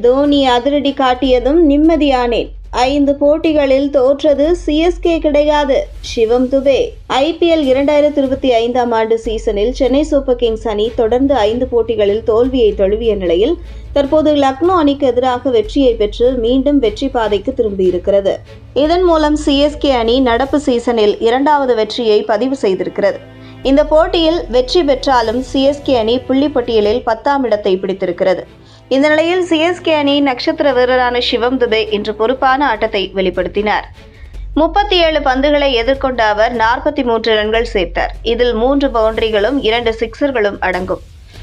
தோனி அதிரடி காட்டியதும் நிம்மதியானேன். ஐந்து போட்டிகளில் தோற்றது சிஎஸ்கே கிடையாது. சிவம் துபே. ஐபிஎல் இரண்டாயிரத்தி இருபத்தி ஐந்தாம் ஆண்டு சீசனில் சென்னை சூப்பர் கிங்ஸ் அணி தொடர்ந்து ஐந்து போட்டிகளில் தோல்வியை தழுவிய நிலையில் தற்போது லக்னோ அணிக்கு எதிராக வெற்றியை பெற்று மீண்டும் வெற்றி பாதைக்கு திரும்பியிருக்கிறது. இதன் மூலம் சிஎஸ்கே அணி நடப்பு சீசனில் இரண்டாவது வெற்றியை பதிவு செய்திருக்கிறது. இந்த போட்டியில் வெற்றி பெற்றாலும் சிஎஸ்கே அணி புள்ளிப்பட்டியலில் பத்தாம் இடத்தை பிடித்திருக்கிறது. இந்த நிலையில் சிஎஸ்கே அணி நட்சத்திர வீரரான சிவம் துபே இன்று பொறுப்பான ஆட்டத்தை வெளிப்படுத்தினார். முப்பத்தி ஏழு பந்துகளை எதிர்கொண்ட அவர் நாற்பத்தி மூன்று ரன்கள் சேர்த்தார். இதில் மூன்று பவுண்டரிகளும் இரண்டு சிக்சர்களும் அடங்கும்.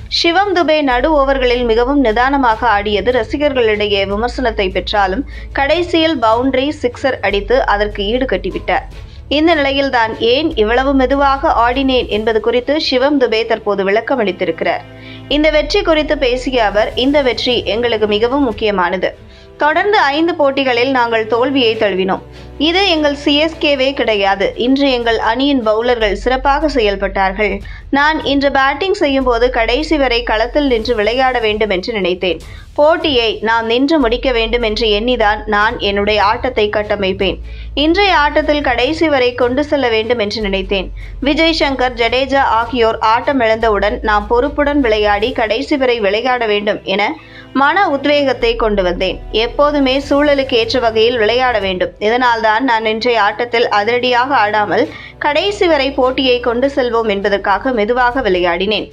சிவம் துபே நடு ஓவர்களில் மிகவும் நிதானமாக ஆடியது ரசிகர்களிடையே விமர்சனத்தை பெற்றாலும் கடைசியில் பவுண்டரி சிக்சர் அடித்து அதற்கு ஈடு கட்டிவிட்டார். இந்த நிலையில்தான் ஏன் இவ்வளவு மெதுவாக ஆடினேன் என்பது குறித்து சிவம் துபே தற்போது விளக்கம் அளித்திருக்கிறார். இந்த வெற்றி குறித்து பேசிய அவர் இந்த வெற்றி எங்களுக்கு மிகவும் முக்கியமானது. தொடர்ந்து ஐந்து போட்டிகளில் நாங்கள் தோல்வியை தழுவினோம். இது எங்கள் சிஎஸ்கேவே கிடையாது. இன்று எங்கள் அணியின் பவுலர்கள் சிறப்பாக செயல்பட்டார்கள். நான் இன்று பேட்டிங் செய்யும் போது கடைசி வரை களத்தில் நின்று விளையாட வேண்டும் என்று நினைத்தேன். போட்டியை நாம் நின்று முடிக்க வேண்டும் என்று எண்ணிதான் நான் என்னுடைய ஆட்டத்தை கட்டமைப்பேன். இன்றைய ஆட்டத்தில் கடைசி வரை கொண்டு செல்ல வேண்டும் என்று நினைத்தேன். விஜய் சங்கர் ஜடேஜா ஆகியோர் ஆட்டம் இழந்தவுடன் நாம் பொறுப்புடன் விளையாடி கடைசி வரை விளையாட வேண்டும் என மன உத்வேகத்தை கொண்டு வந்தேன். எப்போதுமே சூழலுக்கு ஏற்ற வகையில் விளையாட வேண்டும். இதனால் தான் நான் இன்றைய ஆட்டத்தில் அதிரடியாக ஆடாமல் கடைசி வரை போட்டியை கொண்டு செல்வோம் என்பதற்காக மெதுவாக விளையாடினேன்.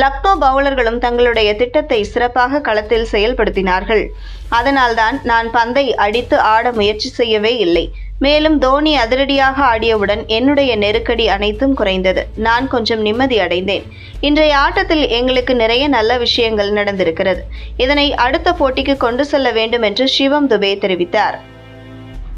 லக்னோ பவுலர்களும் தங்களுடைய திட்டத்தை சிறப்பாக களத்தில் செயல்படுத்தினார்கள். அதனால்தான் நான் பந்தை அடித்து ஆட முயற்சி செய்யவே இல்லை. மேலும் தோனி அதிரடியாக ஆடியவுடன் என்னுடைய நெருக்கடி அனைத்தும் குறைந்தது. நான் கொஞ்சம் நிம்மதி அடைந்தேன். இன்றைய ஆட்டத்தில் எங்களுக்கு நிறைய நல்ல விஷயங்கள் நடந்திருக்கிறது. இதனை அடுத்த போட்டிக்கு கொண்டு செல்ல வேண்டும் என்று சிவம் துபே தெரிவித்தார்.